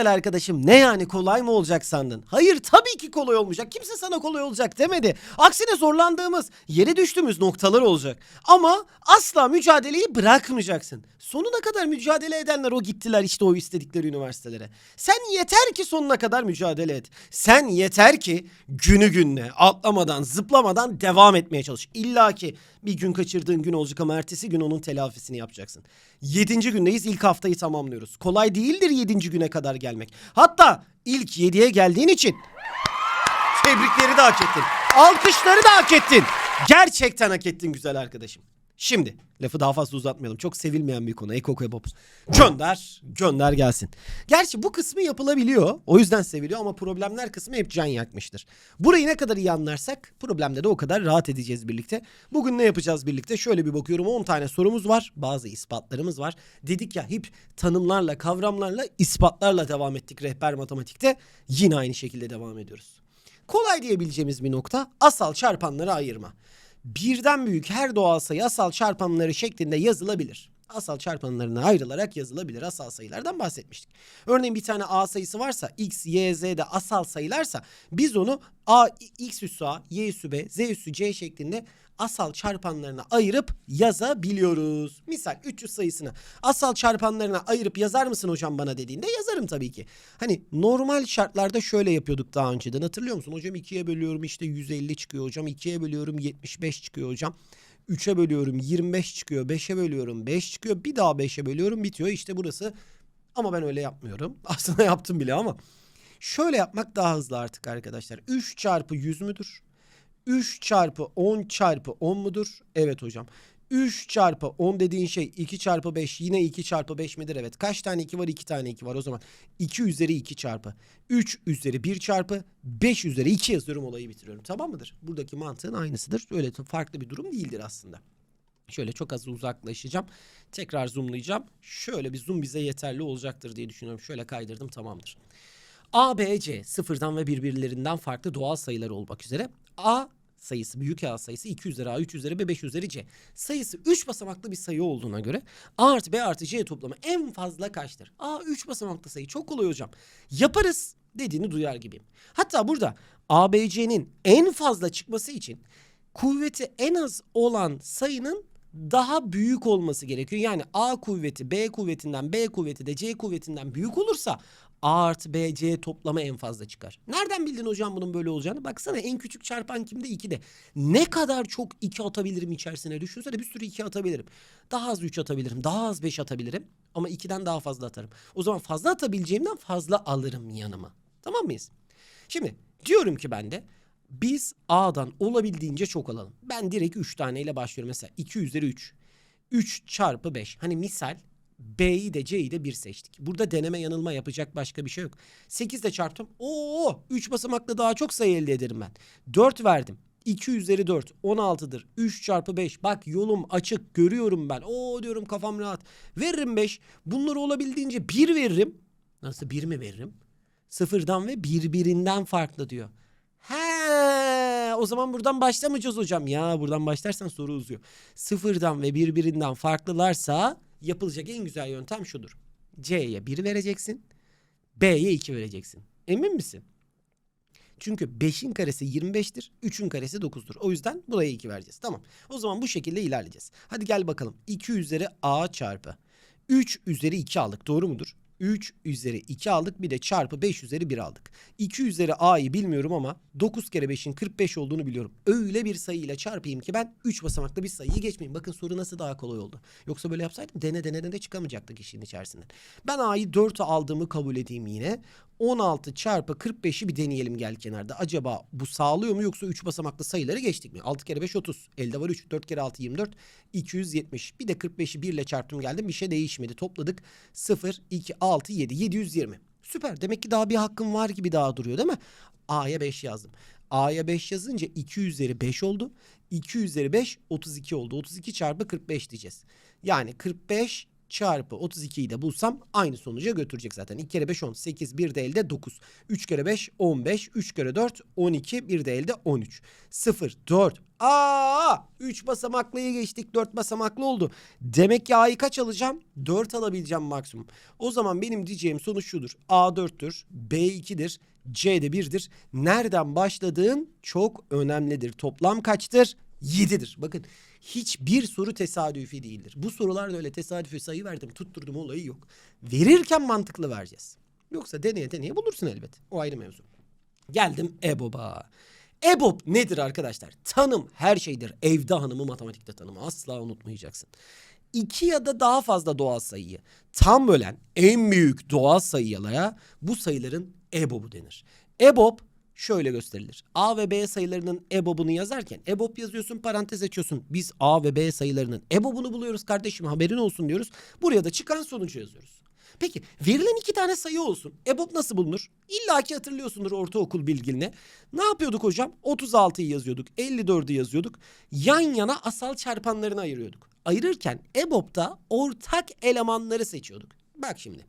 güzel arkadaşım ne yani kolay mı olacak sandın? Hayır tabii ki kolay olmayacak. Kimse sana kolay olacak demedi. Aksine zorlandığımız, yere düştüğümüz noktalar olacak. Ama asla mücadeleyi bırakmayacaksın. Sonuna kadar mücadele edenler o gittiler işte o istedikleri üniversitelere. Sen yeter ki sonuna kadar mücadele et. Sen yeter ki günü gününe atlamadan, zıplamadan devam etmeye çalış. İlla ki bir gün kaçırdığın gün olacak ama ertesi gün onun telafisini yapacaksın. Yedinci gündeyiz ilk haftayı tamamlıyoruz. Kolay değildir yedinci güne kadar gelmek. Hatta ilk yediye geldiğin için tebrikleri de hak ettin. Alkışları da hak ettin. Gerçekten hak ettin güzel arkadaşım. Şimdi lafı daha fazla uzatmayalım. Çok sevilmeyen bir konu. Eko Kebap. Gönder, gönder gelsin. Gerçi bu kısmı yapılabiliyor. O yüzden seviliyor ama problemler kısmı hep can yakmıştır. Burayı ne kadar iyi anlarsak problemde de o kadar rahat edeceğiz birlikte. Bugün ne yapacağız birlikte? Şöyle bir bakıyorum 10 tane sorumuz var. Bazı ispatlarımız var. Dedik ya hep tanımlarla, kavramlarla, ispatlarla devam ettik rehber matematikte. Yine aynı şekilde devam ediyoruz. Kolay diyebileceğimiz bir nokta asal çarpanları ayırma. Birden büyük her doğal sayı asal çarpanları şeklinde yazılabilir. Asal çarpanlarına ayrılarak yazılabilir. Asal sayılardan bahsetmiştik. Örneğin bir tane a sayısı varsa x, y, z de asal sayılarsa biz onu a, x üssü a, y üssü b, z üssü c şeklinde asal çarpanlarına ayırıp yazabiliyoruz. Misal 300 sayısını asal çarpanlarına ayırıp yazar mısın hocam bana dediğinde yazarım tabii ki. Hani normal şartlarda şöyle yapıyorduk daha önceden hatırlıyor musun? Hocam 2'ye bölüyorum işte 150 çıkıyor hocam. 2'ye bölüyorum 75 çıkıyor hocam. 3'e bölüyorum 25 çıkıyor. 5'e bölüyorum 5 çıkıyor. Bir daha 5'e bölüyorum bitiyor. İşte burası ama ben öyle yapmıyorum. Aslında yaptım bile ama. Şöyle yapmak daha hızlı artık arkadaşlar. 3 çarpı 100 müdür? 3 çarpı 10 çarpı 10 mudur? Evet hocam. 3 çarpı 10 dediğin şey 2 çarpı 5 yine 2 çarpı 5 midir? Evet. Kaç tane 2 var? 2 tane 2 var. O zaman 2 üzeri 2 çarpı 3 üzeri 1 çarpı 5 üzeri 2 yazıyorum olayı bitiriyorum. Tamam mıdır? Buradaki mantığın aynısıdır. Öyle farklı bir durum değildir aslında. Şöyle çok az uzaklaşacağım. Tekrar zoomlayacağım. Şöyle bir zoom bize yeterli olacaktır diye düşünüyorum. Şöyle kaydırdım tamamdır. A, B, C sıfırdan ve birbirlerinden farklı doğal sayılar olmak üzere A sayısı büyük A sayısı 2 üzeri A 3 üzeri B 5 üzeri C sayısı 3 basamaklı bir sayı olduğuna göre A artı B artı C toplamı en fazla kaçtır? A 3 basamaklı sayı çok kolay hocam. Yaparız dediğini duyar gibiyim. Hatta burada A, B, C'nin en fazla çıkması için kuvveti en az olan sayının daha büyük olması gerekiyor. Yani A kuvveti B kuvvetinden B kuvveti de C kuvvetinden büyük olursa A artı B, C toplamı en fazla çıkar. Nereden bildin hocam bunun böyle olacağını? Baksana en küçük çarpan kimde? 2'de. Ne kadar çok 2 atabilirim içerisine? Düşünsene bir sürü 2 atabilirim. Daha az 3 atabilirim. Daha az 5 atabilirim. Ama 2'den daha fazla atarım. O zaman fazla atabileceğimden fazla alırım yanıma. Tamam mıyız? Şimdi diyorum ki ben de biz A'dan olabildiğince çok alalım. Ben direkt 3 taneyle başlıyorum. Mesela 2 üzeri 3. 3 çarpı 5. Hani misal B'yi de C'yi de 1 seçtik. Burada deneme yanılma yapacak başka bir şey yok. 8 de çarptım. Oo 3 basamaklı daha çok sayı elde ederim ben. 4 verdim. 2 üzeri 4 16'dır. 3 çarpı 5. Bak yolum açık görüyorum ben. Oo diyorum kafam rahat. Veririm 5. Bunları olabildiğince 1 veririm. Nasıl 1 mi veririm? Sıfırdan ve birbirinden farklı diyor. He, o zaman buradan başlamayacağız hocam. Ya buradan başlarsan soru uzuyor. Sıfırdan ve birbirinden farklılarsa yapılacak en güzel yöntem şudur. C'ye 1 vereceksin. B'ye 2 vereceksin. Emin misin? Çünkü 5'in karesi 25'tir. 3'ün karesi 9'dur. O yüzden buraya 2 vereceğiz. Tamam. O zaman bu şekilde ilerleyeceğiz. Hadi gel bakalım. 2 üzeri A çarpı. 3 üzeri 2 aldık. Doğru mudur? 3 üzeri 2 aldık. Bir de çarpı 5 üzeri 1 aldık. 2 üzeri A'yı bilmiyorum ama 9 kere 5'in 45 olduğunu biliyorum. Öyle bir sayıyla çarpayım ki ben 3 basamaklı bir sayıyı geçmeyeyim. Bakın soru nasıl daha kolay oldu. Yoksa böyle yapsaydım dene dene dene çıkamayacaktık işin içerisinden. Ben A'yı 4'e aldığımı kabul edeyim yine. 16 çarpı 45'i bir deneyelim gel kenarda. Acaba bu sağlıyor mu yoksa 3 basamaklı sayıları geçtik mi? 6 kere 5 30. Elde var 3. 4 kere 6 24. 270. Bir de 45'i 1 ile çarptım geldim. Bir şey değişmedi. Topladık. 0, 2, 6, 7. 720. Süper. Demek ki daha bir hakkım var gibi daha duruyor değil mi? A'ya 5 yazdım. A'ya 5 yazınca 2 üzeri 5 oldu. 2 üzeri 5 32 oldu. 32 çarpı 45 diyeceğiz. Yani 45 çarpı 32'yi de bulsam aynı sonuca götürecek zaten. 2 kere 5 10, 8, 1 de elde 9. 3 kere 5 15, 3 kere 4 12, 1 de elde 13. 0, 4. Aa! 3 basamaklıyı geçtik 4 basamaklı oldu. Demek ki A'yı kaç alacağım? 4 alabileceğim maksimum. O zaman benim diyeceğim sonuç şudur. A 4'tür, B 2'dir, C de 1'dir. Nereden başladığın çok önemlidir. Toplam kaçtır? 7'dir. Bakın hiçbir soru tesadüfi değildir. Bu sorularda öyle tesadüfi sayı verdim tutturdum olayı yok. Verirken mantıklı vereceğiz. Yoksa deneye deneye bulursun elbet. O ayrı mevzu. Geldim EBOB'a. EBOB nedir arkadaşlar? Tanım her şeydir. Evde hanımı matematikte tanımı asla unutmayacaksın. İki ya da daha fazla doğal sayıyı tam bölen en büyük doğal sayılara bu sayıların EBOB'u denir. EBOB şöyle gösterilir. A ve B sayılarının EBOB'unu yazarken EBOB yazıyorsun parantez açıyorsun. Biz A ve B sayılarının EBOB'unu buluyoruz kardeşim haberin olsun diyoruz. Buraya da çıkan sonucu yazıyoruz. Peki verilen iki tane sayı olsun. EBOB nasıl bulunur? İlla ki hatırlıyorsundur ortaokul bilginle. Ne yapıyorduk hocam? 36'yı yazıyorduk, 54'ü yazıyorduk. Yan yana asal çarpanlarını ayırıyorduk. Ayırırken EBOB'da ortak elemanları seçiyorduk. Bak şimdi.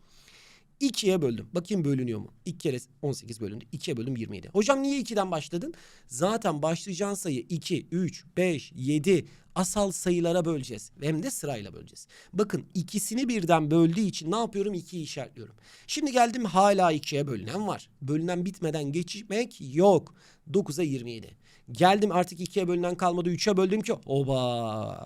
2'ye böldüm. Bakayım bölünüyor mu? 2 kere 18 bölündü. 2'ye böldüm 27. Hocam niye 2'den başladın? Zaten başlayacağın sayı 2, 3, 5, 7 asal sayılara böleceğiz. Hem de sırayla böleceğiz. Bakın ikisini birden böldüğü için ne yapıyorum? 2'yi işaretliyorum. Şimdi geldim hala 2'ye bölünen var. Bölünen bitmeden geçmek yok. 9'a 27. Geldim artık 2'ye bölünen kalmadı. 3'e böldüm ki oba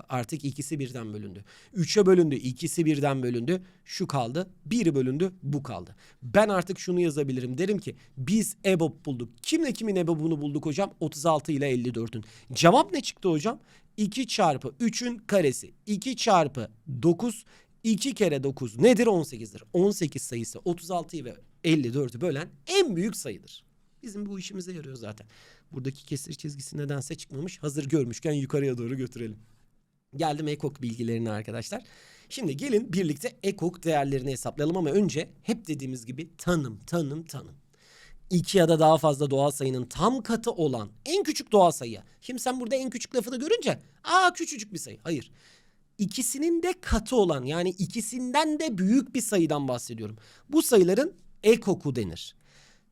artık ikisi birden bölündü. 3'e bölündü. ikisi birden bölündü. Şu kaldı. Biri bölündü. Bu kaldı. Ben artık şunu yazabilirim. Derim ki biz EBOB bulduk. Kimle kimin EBOB'unu bulduk hocam? 36 ile 54'ün. Cevap ne çıktı hocam? 2 çarpı 3'ün karesi. 2 çarpı 9 2 kere 9 nedir? 18'dir. 18 sayısı 36'yı ve 54'ü bölen en büyük sayıdır. Bizim bu işimize yarıyor zaten. Buradaki kesir çizgisi nedense çıkmamış. Hazır görmüşken yukarıya doğru götürelim. Geldim ekok bilgilerine arkadaşlar. Şimdi gelin birlikte ekok değerlerini hesaplayalım ama önce hep dediğimiz gibi tanım, tanım, tanım. İki ya da daha fazla doğal sayının tam katı olan en küçük doğal sayı. Şimdi sen burada en küçük lafını görünce aa küçücük bir sayı. Hayır. İkisinin de katı olan yani ikisinden de büyük bir sayıdan bahsediyorum. Bu sayıların ekoku denir.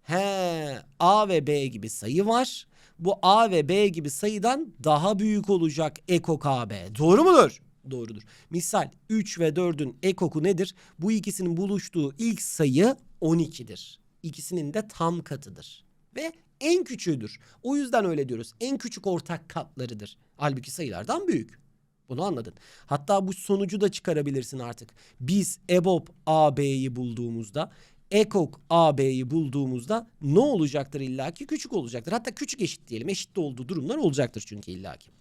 He, A ve B gibi sayı var. Bu A ve B gibi sayıdan daha büyük olacak ekok AB. Doğru mudur? Doğrudur. Misal 3 ve 4'ün ekoku nedir? Bu ikisinin buluştuğu ilk sayı 12'dir. İkisinin de tam katıdır. Ve en küçüğüdür. O yüzden öyle diyoruz. En küçük ortak katlarıdır. Halbuki sayılardan büyük. Bunu anladın. Hatta bu sonucu da çıkarabilirsin artık. Biz EBOB AB'yi bulduğumuzda ekok AB'yi bulduğumuzda ne olacaktır illaki? Küçük olacaktır. Hatta küçük eşit diyelim. Eşit olduğu durumlar olacaktır çünkü illaki.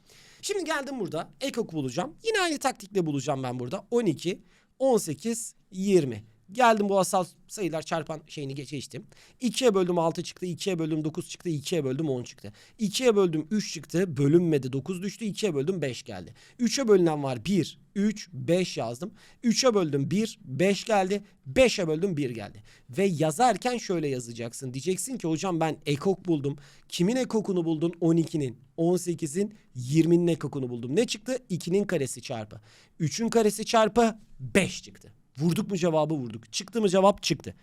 Şimdi geldim burada ekok bulacağım. Yine aynı taktikle bulacağım ben burada. 12, 18, 20. Geldim bu asal sayılar çarpan şeyini geç- geçtim. 2'ye böldüm 6 çıktı. 2'ye böldüm 9 çıktı. 2'ye böldüm 10 çıktı. 2'ye böldüm 3 çıktı. Bölünmedi 9 düştü. 2'ye böldüm 5 geldi. 3'e bölünen var 1, 3, 5 yazdım. 3'e böldüm 1, 5 geldi. 5'e böldüm 1 geldi. Ve yazarken şöyle yazacaksın. Diyeceksin ki hocam ben ekok buldum. Kimin ekokunu buldun? 12'nin, 18'in, 20'nin ekokunu buldum. Ne çıktı? 2'nin karesi çarpı. 3'ün karesi çarpı 5 çıktı. Vurduk mu cevabı vurduk. Çıktı mı cevap çıktı.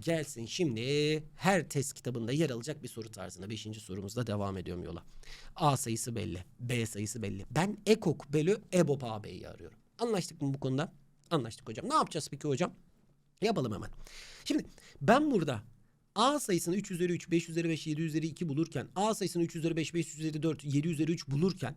Gelsin şimdi her test kitabında yer alacak bir soru tarzına. Beşinci sorumuzda devam ediyorum yola. A sayısı belli. B sayısı belli. Ben ekok bölü EBOB AB'yi arıyorum. Anlaştık mı bu konuda? Anlaştık hocam. Ne yapacağız peki hocam? Yapalım hemen. Şimdi ben burada A sayısını 3 üzeri 3, 5 üzeri 5, 7 üzeri 2 bulurken A sayısını 3 üzeri 5, 5 üzeri 4, 7 üzeri 3 bulurken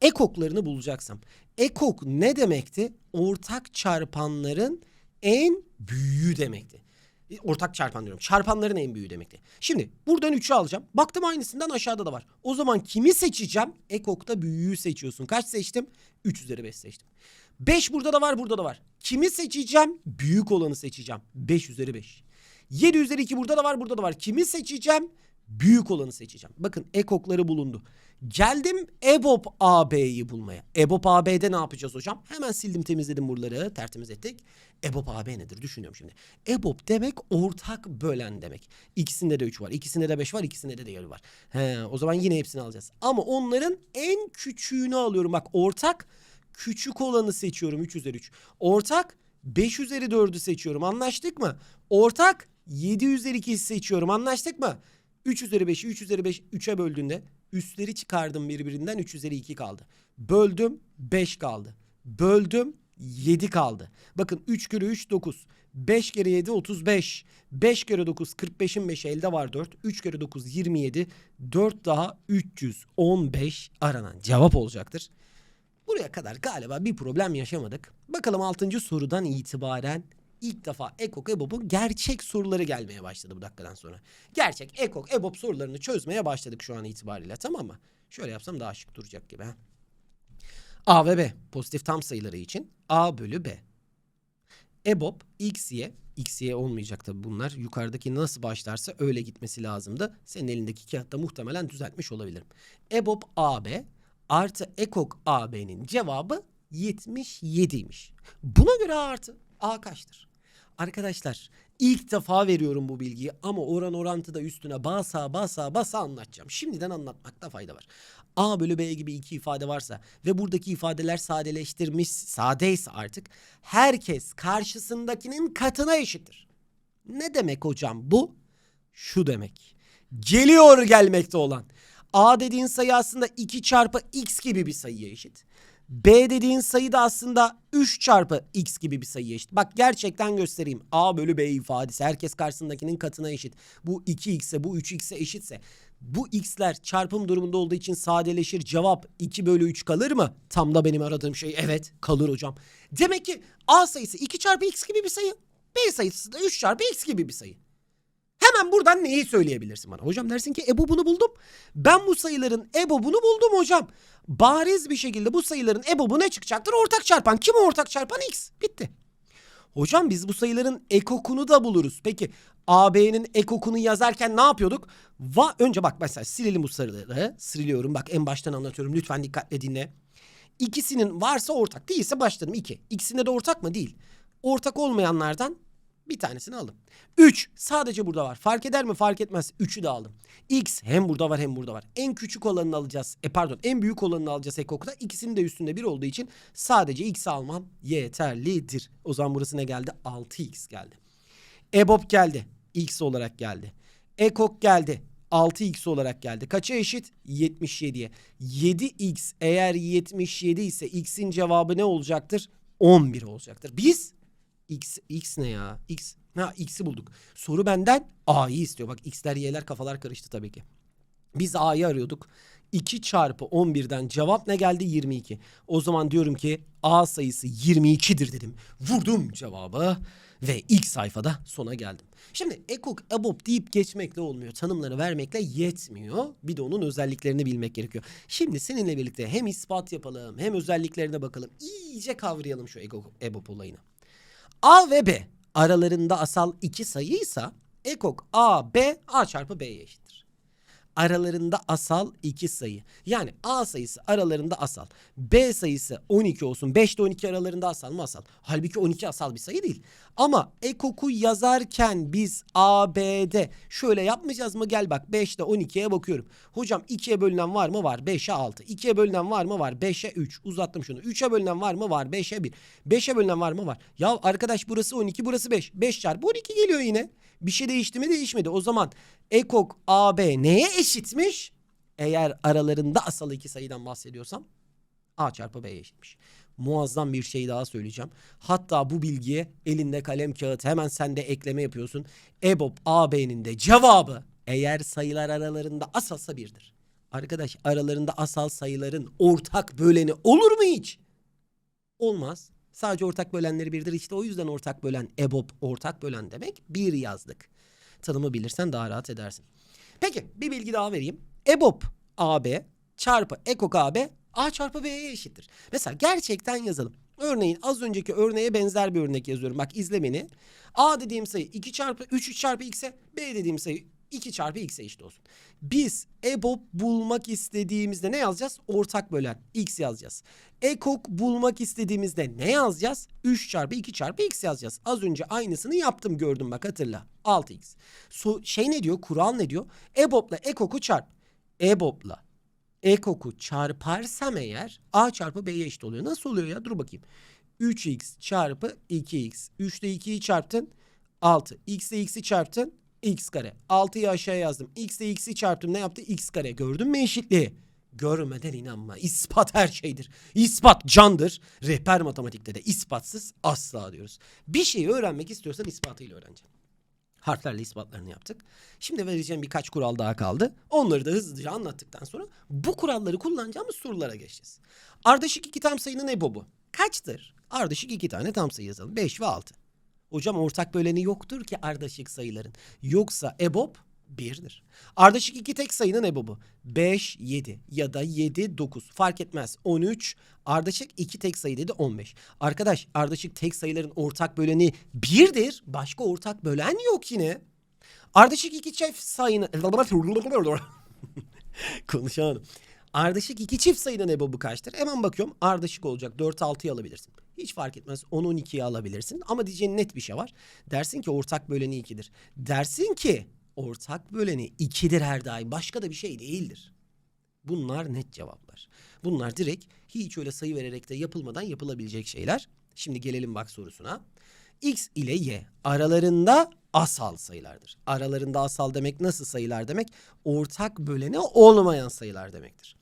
ekoklarını bulacaksam. Ekok ne demekti? Ortak çarpanların en büyüğü demekti. E, Ortak çarpan diyorum. Çarpanların en büyüğü demekti. Şimdi buradan 3'ü alacağım. Baktım aynısından aşağıda da var. O zaman kimi seçeceğim? Ekokta büyüğü seçiyorsun. Kaç seçtim? 3 üzeri 5 seçtim. 5 burada da var burada da var. Kimi seçeceğim? Büyük olanı seçeceğim. 5 üzeri 5. 7 üzeri 2 burada da var burada da var. Kimi seçeceğim? Büyük olanı seçeceğim. Bakın ekokları bulundu. Geldim EBOB AB'yi bulmaya. EBOB AB'de ne yapacağız hocam? Hemen sildim temizledim buraları tertemiz ettik. EBOB AB nedir düşünüyorum şimdi. EBOB demek ortak bölen demek. İkisinde de 3 var. ikisinde de 5 var. ikisinde de değeri var. He, o zaman yine hepsini alacağız. Ama onların en küçüğünü alıyorum. Bak ortak küçük olanı seçiyorum 3 üzeri 3. Ortak 5 üzeri 4'ü seçiyorum. Anlaştık mı? Ortak 7 üzeri 2'yi seçiyorum. Anlaştık mı? 3 üzeri 5'i 3 üzeri 5 3'e böldüğünde üstleri çıkardım birbirinden 3 üzeri 2 kaldı. Böldüm 5 kaldı. Böldüm 7 kaldı. Bakın 3 kere 3 9. 5 kere 7 35. 5 kere 9 45'in 5'i elde var 4. 3 kere 9 27. 4 daha 315 aranan cevap olacaktır. Buraya kadar galiba bir problem yaşamadık. Bakalım 6. sorudan itibaren ilk defa Ekok Ebob'un gerçek soruları gelmeye başladı bu dakikadan sonra. Gerçek Ekok Ebob sorularını çözmeye başladık şu an itibariyle tamam mı? Şöyle yapsam daha şık duracak gibi ha. A ve B pozitif tam sayıları için A bölü B. EBOB x, y, x, y olmayacak tabii bunlar. Yukarıdaki nasıl başlarsa öyle gitmesi lazımdı. Senin elindeki kağıtta muhtemelen düzeltmiş olabilirim. EBOB AB artı EKOK AB'nin cevabı 77'ymiş. Buna göre A artı A kaçtır? Arkadaşlar ilk defa veriyorum bu bilgiyi ama oran orantıda üstüne basa basa basa anlatacağım. Şimdiden anlatmakta fayda var. A bölü B gibi iki ifade varsa ve buradaki ifadeler sadeleştirmiş, sadeyse artık herkes karşısındakinin katına eşittir. Ne demek hocam bu? Şu demek. Geliyor gelmekte olan. A dediğin sayı aslında 2 çarpı x gibi bir sayıya eşit. B dediğin sayı da aslında 3 çarpı x gibi bir sayıya eşit. Bak gerçekten göstereyim. A bölü B ifadesi herkes karşısındakinin katına eşit. Bu 2x'e bu 3x'e eşitse bu x'ler çarpım durumunda olduğu için sadeleşir. Cevap 2 bölü 3 kalır mı? Tam da benim aradığım şey. Evet kalır hocam. Demek ki A sayısı 2 çarpı x gibi bir sayı. B sayısı da 3 çarpı x gibi bir sayı. Hemen buradan neyi söyleyebilirsin bana? Hocam dersin ki EBOB'unu buldum. Ben bu sayıların EBOB'unu buldum hocam. Bariz bir şekilde bu sayıların EBOB'u ne çıkacaktır? Ortak çarpan. Kim ortak çarpan? X. Bitti. Hocam biz bu sayıların ekokunu da buluruz. Peki AB'nin ekokunu yazarken ne yapıyorduk? Va önce bak mesela silelim bu sayıları. Siliyorum. Bak en baştan anlatıyorum. Lütfen dikkatle dinle. İkisinin varsa ortak. Değilse başladım. 2. İkisinde de ortak mı? Değil. Ortak olmayanlardan bir tanesini aldım. 3 sadece burada var. Fark eder mi? Fark etmez. 3'ü de aldım. X hem burada var hem burada var. En küçük olanını alacağız. E pardon en büyük olanını alacağız ekokta. İkisinin de üstünde bir olduğu için sadece X almam yeterlidir. O zaman burası ne geldi? 6X geldi. EBOB geldi. X olarak geldi. Ekok geldi. 6x olarak geldi. Kaça eşit? 77'ye. 7x eğer 77 ise x'in cevabı ne olacaktır? 11 olacaktır. Biz X, X ne ya? X. Ha X'i bulduk. Soru benden A'yı istiyor. Bak X'ler Y'ler kafalar karıştı tabii ki. Biz A'yı arıyorduk. 2 çarpı 11'den cevap ne geldi? 22. O zaman diyorum ki A sayısı 22'dir dedim. Vurdum cevabı ve ilk sayfada sona geldim. Şimdi ekok abop deyip geçmekle olmuyor. Tanımları vermekle yetmiyor. Bir de onun özelliklerini bilmek gerekiyor. Şimdi seninle birlikte hem ispat yapalım hem özelliklerine bakalım. İyice kavrayalım şu ekok abop olayını. A ve B aralarında asal iki sayıysa ekok A, B, A çarpı B'ye eşittir. Aralarında asal iki sayı. Yani A sayısı aralarında asal. B sayısı 12 olsun. 5 de 12 aralarında asal mı asal? Halbuki 12 asal bir sayı değil. Ama ekoku yazarken biz A, şöyle yapmayacağız mı? Gel bak 5 ile 12'ye bakıyorum. Hocam 2'ye bölünen var mı? Var. 5'e 6. 2'ye bölünen var mı? Var. 5'e 3. Uzattım şunu. 3'e bölünen var mı? Var. 5'e 1. 5'e bölünen var mı? Var. Ya arkadaş burası 12 burası 5. 5 çarpı 12 geliyor yine. Bir şey değişti mi? Değişmedi. O zaman ekok AB neye eşitmiş? Eğer aralarında asal iki sayıdan bahsediyorsam A çarpı B'ye eşitmiş. Muazzam bir şey daha söyleyeceğim. Hatta bu bilgiye elinde kalem kağıt hemen sen de ekleme yapıyorsun. EBOB AB'nin de cevabı eğer sayılar aralarında asalsa birdir. Arkadaş aralarında asal sayıların ortak böleni olur mu hiç? Olmaz. Sadece ortak bölenleri birdir. İşte o yüzden ortak bölen EBOB ortak bölen demek bir yazdık. Tanımı bilirsen daha rahat edersin. Peki bir bilgi daha vereyim. EBOB AB çarpı EKOK AB A çarpı B'ye eşittir. Mesela gerçekten yazalım. Örneğin az önceki örneğe benzer bir örnek yazıyorum. Bak izle beni. A dediğim sayı 2 çarpı 3 3 çarpı x'e B dediğim sayı 2 çarpı x'e eşit olsun. Biz EBOB bulmak istediğimizde ne yazacağız? Ortak bölen x yazacağız. EKOK bulmak istediğimizde ne yazacağız? 3 çarpı 2 çarpı x yazacağız. Az önce aynısını yaptım gördüm bak hatırla. 6x. So, şey ne diyor? Kural ne diyor? EBOB'la EKOK'u çarp. EBOB'la ekok'u çarparsam eğer A çarpı B'ye eşit oluyor. Nasıl oluyor ya? Dur bakayım. 3x çarpı 2x. 3 ile 2'yi çarptın 6. x ile x'i çarptın x kare. 6'yı aşağıya yazdım. x ile x'i çarptım ne yaptı? x kare. Gördün mü eşitliği? Görmeden inanma. İspat her şeydir. İspat candır. Rehber matematikte de ispatsız asla diyoruz. Bir şeyi öğrenmek istiyorsan ispatıyla öğreneceksin. Harflerle ispatlarını yaptık. Şimdi vereceğim birkaç kural daha kaldı. Onları da hızlıca anlattıktan sonra bu kuralları kullanacağımız sorulara geçeceğiz. Ardışık iki tam sayının ebobu kaçtır? Ardışık iki tane tam sayı yazalım. 5 ve 6. Hocam ortak böleni yoktur ki ardışık sayıların. Yoksa EBOB 1'dir. Ardışık iki tek sayının EBOB'u 5, 7 ya da 7, 9 fark etmez. 13, ardışık iki tek sayı dedi 15. Arkadaş ardışık tek sayıların ortak böleni 1'dir. Başka ortak bölen yok yine. Ardışık iki çift sayının... Konuşamadım. Ardışık iki çift sayının EBOB'u kaçtır? Hemen bakıyorum. Ardışık olacak. 4 6'yı alabilirsin. Hiç fark etmez. 10 12'yi alabilirsin. Ama diyeceğin net bir şey var. Dersin ki ortak böleni 2'dir. Dersin ki ortak böleni 2'dir her daim. Başka da bir şey değildir. Bunlar net cevaplar. Bunlar direkt hiç öyle sayı vererek de yapılmadan yapılabilecek şeyler. Şimdi gelelim bak sorusuna. X ile Y aralarında asal sayılardır. Aralarında asal demek nasıl sayılar demek? Ortak böleni olmayan sayılar demektir.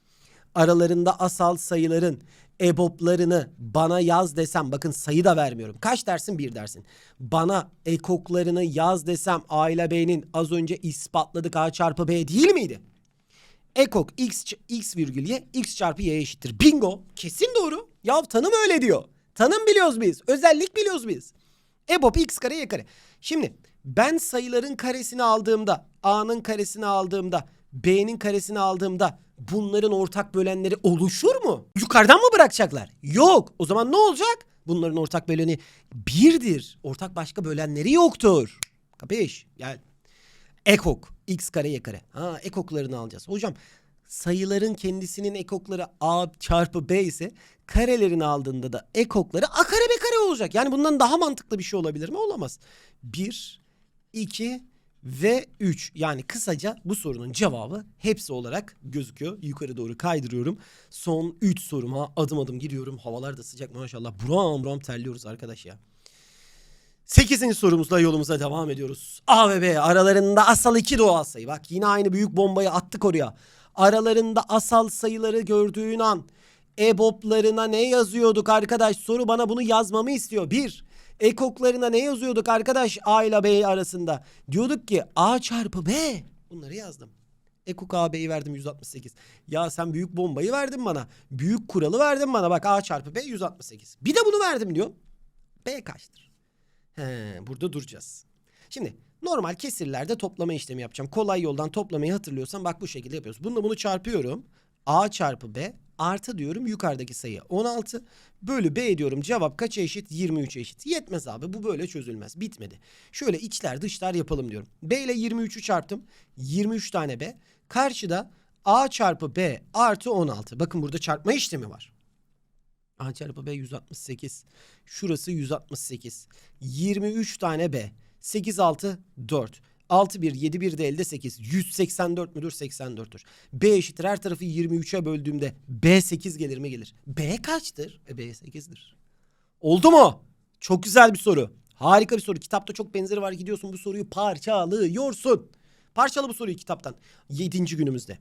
Aralarında asal sayıların EBOB'larını bana yaz desem bakın sayı da vermiyorum. Kaç dersin? Bir dersin. Bana ekoklarını yaz desem A ile az önce ispatladık A çarpı B değil miydi? Ekok x, x virgül y x çarpı y eşittir. Bingo. Kesin doğru. Ya tanım öyle diyor. Tanım biliyoruz biz. Özellik biliyoruz biz. EBOB x kare y kare. Şimdi ben sayıların karesini aldığımda a'nın karesini aldığımda b'nin karesini aldığımda bunların ortak bölenleri oluşur mu? Yukarıdan mı bırakacaklar? Yok. O zaman ne olacak? Bunların ortak böleni birdir. Ortak başka bölenleri yoktur. Kapış? Gel. Ekok. X kare y kare. Ha ekoklarını alacağız. Hocam sayıların kendisinin ekokları a çarpı b ise karelerini aldığında da ekokları a kare b kare olacak. Yani bundan daha mantıklı bir şey olabilir mi? Olamaz. 1, 2 ve 3. Yani kısaca bu sorunun cevabı hepsi olarak gözüküyor. Yukarı doğru kaydırıyorum. Son 3 soruma adım adım giriyorum. Havalar da sıcak maşallah. Buram buram terliyoruz arkadaş ya. Sekizinci sorumuzla yolumuza devam ediyoruz. A ve B aralarında asal iki doğal sayı. Bak yine aynı büyük bombayı attık oraya. Aralarında asal sayıları gördüğün an EBOB'larına ne yazıyorduk arkadaş? Soru bana bunu yazmamı istiyor. Bir, ekoklarına ne yazıyorduk arkadaş A ile B arasında? Diyorduk ki A çarpı B. Bunları yazdım. Ekok AB'yi verdim 168. Ya sen büyük bombayı verdin bana. Büyük kuralı verdin bana. Bak A çarpı B 168. Bir de bunu verdim diyor. B kaçtır? He, burada duracağız. Şimdi normal kesirlerde toplama işlemi yapacağım. Kolay yoldan toplamayı hatırlıyorsan bak bu şekilde yapıyoruz. Bununla bunu çarpıyorum. A çarpı B artı diyorum yukarıdaki sayı 16 bölü B diyorum cevap kaça eşit 23 eşit. Yetmez abi bu böyle çözülmez bitmedi. Şöyle içler dışlar yapalım diyorum. B ile 23'ü çarptım 23 tane B karşıda A çarpı B artı 16 bakın burada çarpma işlemi var. A çarpı B 168. Şurası 168. 23 tane B. 8 6 4. 6 1 7 1 de elde 8. 184 müdür? 84'tür. B eşittir her tarafı 23'e böldüğümde B 8 gelir mi gelir? B kaçtır? E B 8'dir. Oldu mu? Çok güzel bir soru. Harika bir soru. Kitapta çok benzeri var. Gidiyorsun bu soruyu parçalıyorsun. Parçala bu soruyu kitaptan. 7. günümüzde.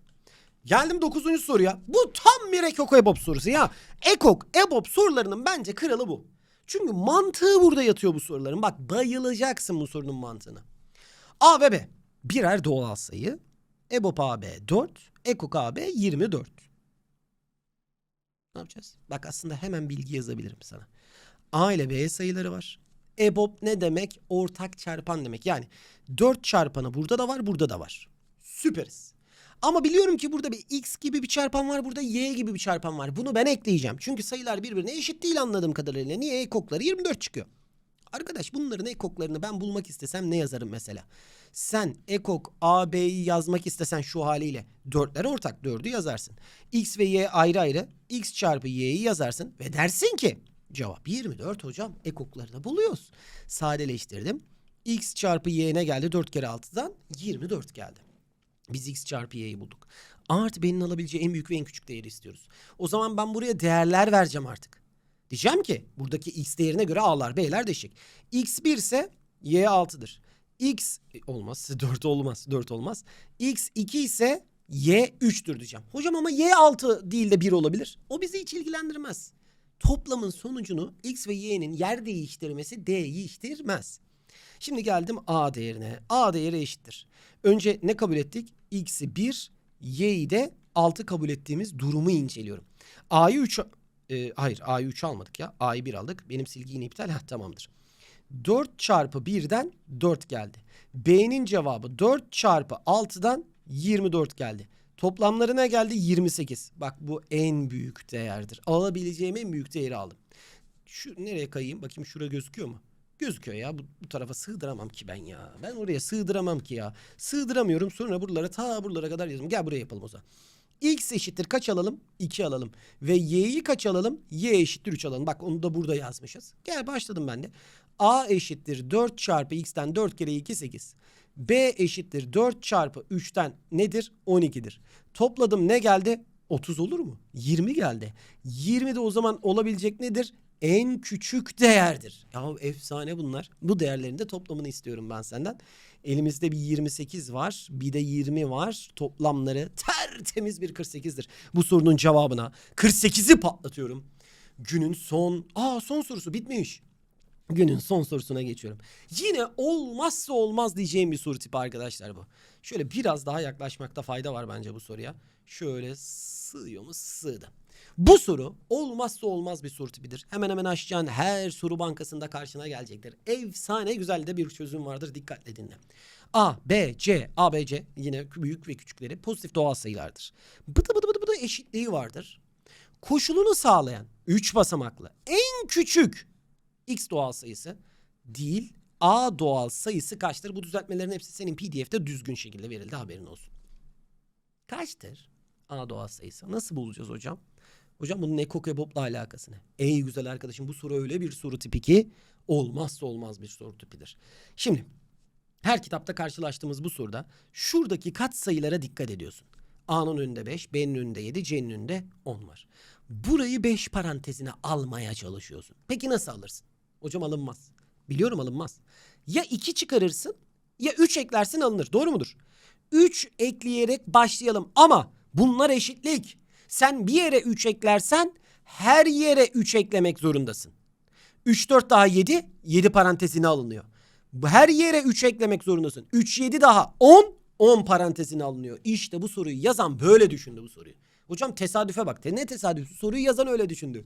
Geldim 9. soruya. Bu tam bir ekok ebop sorusu ya. Ekok ebop sorularının bence kralı bu. Çünkü mantığı burada yatıyor bu soruların. Bak bayılacaksın bu sorunun mantığına. A ve B birer doğal sayı. EBOB AB 4, ekok AB 24. Ne yapacağız? Bak aslında hemen bilgi yazabilirim sana. A ile B sayıları var. EBOB ne demek? Ortak çarpan demek. Yani 4 çarpanı burada da var, burada da var. Süperiz. Ama biliyorum ki burada bir x gibi bir çarpan var, burada y gibi bir çarpan var. Bunu ben ekleyeceğim. Çünkü sayılar birbirine eşit değil anladığım kadarıyla. Niye ekokları 24 çıkıyor? Arkadaş bunların ekoklarını ben bulmak istesem ne yazarım mesela? Sen ekok AB'yi yazmak istesen şu haliyle dörtler ortak dördü yazarsın. X ve Y ayrı ayrı X çarpı Y'yi yazarsın ve dersin ki cevap 24 hocam ekoklarını buluyoruz. Sadeleştirdim. X çarpı Y ne geldi? 4 kere 6'dan 24 geldi. Biz x çarpı y'yi bulduk. Artı b'nin alabileceği en büyük ve en küçük değeri istiyoruz. O zaman ben buraya değerler vereceğim artık. Diyeceğim ki buradaki x değerine göre a'lar b'ler değişecek. x 1 ise y 6'dır. x e, olmaz 4 olmaz 4 olmaz. x 2 ise y 3'tür diyeceğim. Hocam ama y 6 değil de 1 olabilir. O bizi hiç ilgilendirmez. Toplamın sonucunu x ve y'nin yer değiştirmesi değiştirmez. Şimdi geldim a değerine. a değeri eşittir. Önce ne kabul ettik? x'i 1, y'yi de 6 kabul ettiğimiz durumu inceliyorum. a'yı 3 e, hayır a'yı 3 almadık ya. a'yı 1 aldık. Benim silgi yine iptal. Heh, tamamdır. 4 çarpı 1'den 4 geldi. B'nin cevabı 4 çarpı 6'dan 24 geldi. Toplamları ne geldi? 28. Bak bu en büyük değerdir. Alabileceğim en büyük değeri aldım. Şu nereye kayayım? Bakayım şura gözüküyor mu? Gözüküyor ya. Bu, bu tarafa sığdıramam ki ben ya. Ben oraya sığdıramam ki ya. Sığdıramıyorum. Sonra buralara ta buralara kadar yazdım. Gel buraya yapalım o zaman. X eşittir kaç alalım? 2 alalım. Ve y'yi kaç alalım? Y eşittir 3 alalım. Bak onu da burada yazmışız. Gel başladım ben de. A eşittir 4 çarpı x'ten 4 kere 2 8. B eşittir 4 çarpı 3'ten nedir? 12'dir. Topladım ne geldi? 30 olur mu? 20 geldi. 20 de o zaman olabilecek nedir? En küçük değerdir. Ya efsane bunlar. Bu değerlerin de toplamını istiyorum ben senden. Elimizde bir 28 var. Bir de 20 var. Toplamları tertemiz bir 48'dir. Bu sorunun cevabına 48'i patlatıyorum. Günün son... Aa son sorusu bitmiş. Günün son sorusuna geçiyorum. Yine olmazsa olmaz diyeceğim bir soru tipi arkadaşlar bu. Şöyle biraz daha yaklaşmakta fayda var bence bu soruya. Şöyle sığıyor mu? Sığdı. Bu soru olmazsa olmaz bir soru tipidir. Hemen hemen açacağın her soru bankasında karşına gelecektir. Efsane güzel de bir çözüm vardır. Dikkatle dinle. A, B, C, A, B, C yine büyük ve küçükleri pozitif doğal sayılardır. Bıdı bıdı bıdı bıdı eşitliği vardır. Koşulunu sağlayan 3 basamaklı en küçük x doğal sayısı değil a doğal sayısı kaçtır? Bu düzeltmelerin hepsi senin pdf'de düzgün şekilde verildi haberin olsun. Kaçtır a doğal sayısı? Nasıl bulacağız hocam? Hocam bunun Eko Kebop'la alakası ne? Ey güzel arkadaşım bu soru öyle bir soru tipi ki olmazsa olmaz bir soru tipidir. Şimdi her kitapta karşılaştığımız bu soruda şuradaki kat sayılara dikkat ediyorsun. A'nın önünde 5, B'nin önünde 7, C'nin önünde 10 var. Burayı 5 parantezine almaya çalışıyorsun. Peki nasıl alırsın? Hocam alınmaz. Biliyorum alınmaz. Ya 2 çıkarırsın ya 3 eklersin alınır. Doğru mudur? 3 ekleyerek başlayalım ama bunlar eşitlik. Sen bir yere 3 eklersen her yere 3 eklemek zorundasın. 3 4 daha 7, 7 parantezine alınıyor. Her yere 3 eklemek zorundasın. 3 7 daha 10, 10 parantezine alınıyor. İşte bu soruyu yazan böyle düşündü bu soruyu. Hocam tesadüfe bak. Ne tesadüf? Soruyu yazan öyle düşündü.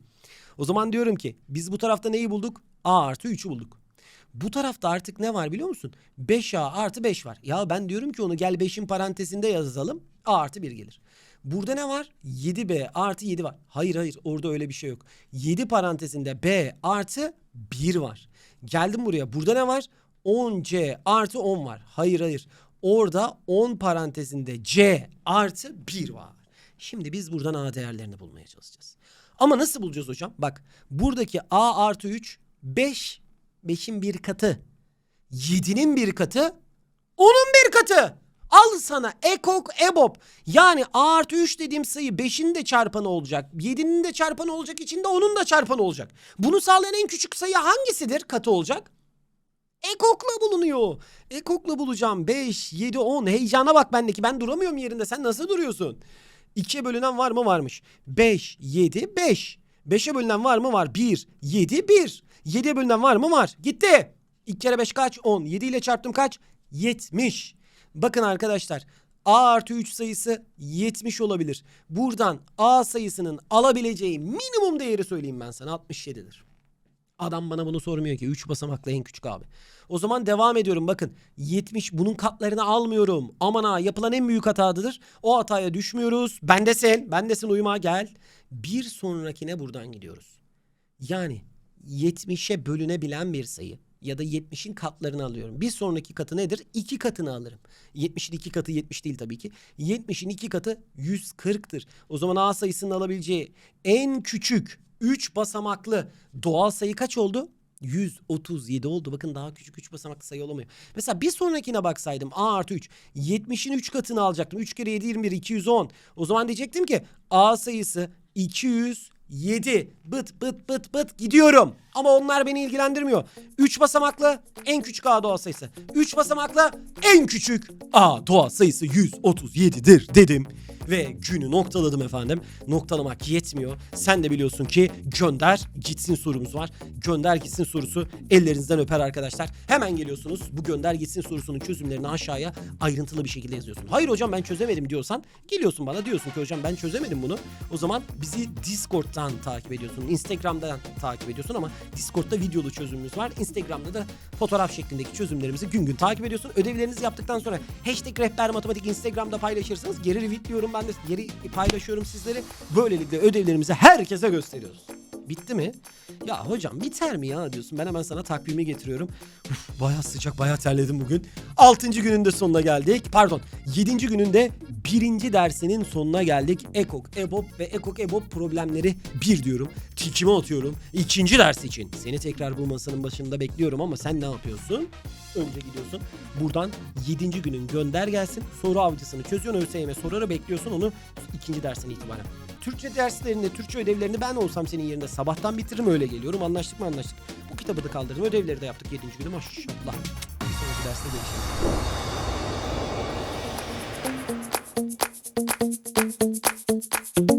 O zaman diyorum ki biz bu tarafta neyi bulduk? A artı 3'ü bulduk. Bu tarafta artık ne var biliyor musun? 5A artı 5 var. Ya ben diyorum ki onu gel 5'in parantezinde yazalım. A artı 1 gelir. Burada ne var? 7B artı 7 var. Hayır hayır orada öyle bir şey yok. 7 parantezinde B artı 1 var. Geldim buraya. Burada ne var? 10C artı 10 var. Hayır hayır. Orada 10 parantezinde C artı 1 var. Şimdi biz buradan A değerlerini bulmaya çalışacağız. Ama nasıl bulacağız hocam? Bak buradaki A artı 3 5. 5'in bir katı. 7'nin bir katı. 10'un bir katı. Al sana ekok ebop. Yani A artı 3 dediğim sayı 5'in de çarpanı olacak. 7'nin de çarpanı olacak. içinde 10'un da çarpanı olacak. Bunu sağlayan en küçük sayı hangisidir? Katı olacak. Ekokla bulunuyor. Ekokla bulacağım. 5, 7, 10. Heyecana bak bendeki. Ben duramıyorum yerinde. Sen nasıl duruyorsun? 2'ye bölünen var mı? Varmış. 5, 7, 5. 5'e bölünen var mı? Var. 1, 7, 1. 7'ye bölünen var mı? Var. Gitti. 2 kere 5 kaç? 10. 7 ile çarptım kaç? 70. Bakın arkadaşlar. A artı 3 sayısı 70 olabilir. Buradan A sayısının alabileceği minimum değeri söyleyeyim ben sana 67'dir. Adam bana bunu sormuyor ki. 3 basamaklı en küçük abi. O zaman devam ediyorum. Bakın 70 bunun katlarını almıyorum. Aman ha yapılan en büyük hatadır. O hataya düşmüyoruz. Bendesin. Bendesin uyuma gel. Bir sonrakine buradan gidiyoruz. Yani 70'e bölünebilen bir sayı ya da 70'in katlarını alıyorum. Bir sonraki katı nedir? 2 katını alırım. 70'in 2 katı 70 değil tabii ki. 70'in 2 katı 140'tır. O zaman A sayısının alabileceği en küçük 3 basamaklı doğal sayı kaç oldu? 137 oldu. Bakın daha küçük 3 basamaklı sayı olamıyor. Mesela bir sonrakine baksaydım A artı 3. 70'in 3 katını alacaktım. 3 kere 7 21 210. O zaman diyecektim ki A sayısı 7. Bıt bıt bıt bıt gidiyorum. Ama onlar beni ilgilendirmiyor. 3 basamaklı en küçük A doğal sayısı. 3 basamaklı en küçük A doğal sayısı 137'dir dedim. Ve günü noktaladım efendim. Noktalamak yetmiyor. Sen de biliyorsun ki gönder gitsin sorumuz var. Gönder gitsin sorusu ellerinizden öper arkadaşlar. Hemen geliyorsunuz bu gönder gitsin sorusunun çözümlerini aşağıya ayrıntılı bir şekilde yazıyorsun. Hayır hocam ben çözemedim diyorsan geliyorsun bana diyorsun ki hocam ben çözemedim bunu. O zaman bizi Discord'dan takip ediyorsun. Instagram'dan takip ediyorsun ama Discord'da videolu çözümümüz var. Instagram'da da fotoğraf şeklindeki çözümlerimizi gün gün takip ediyorsun. Ödevlerinizi yaptıktan sonra hashtag rehber matematik Instagram'da paylaşırsanız geri retweetliyorum ben de geri paylaşıyorum sizleri. Böylelikle ödevlerimizi herkese gösteriyoruz. Bitti mi? Ya hocam biter mi ya diyorsun. Ben hemen sana takvimi getiriyorum. Uf, bayağı sıcak, bayağı terledim bugün. Altıncı günün de sonuna geldik. Pardon, yedinci gününde birinci dersinin sonuna geldik. Ekok, EBOB ve Ekok, EBOB problemleri bir diyorum. Tikime atıyorum. İkinci ders için. Seni tekrar bu masanın başında bekliyorum ama sen ne yapıyorsun? Önce gidiyorsun. Buradan 7. günün gönder gelsin. Soru avcısını çözüyorsun. ÖSYM soruları bekliyorsun onu ikinci dersin itibaren. Türkçe derslerini, Türkçe ödevlerini ben olsam senin yerinde sabahtan bitiririm öyle geliyorum. Anlaştık mı anlaştık. Bu kitabı da kaldırdım. Ödevleri de yaptık 7. günü maşallah. Bir sonraki derste görüşelim. thank you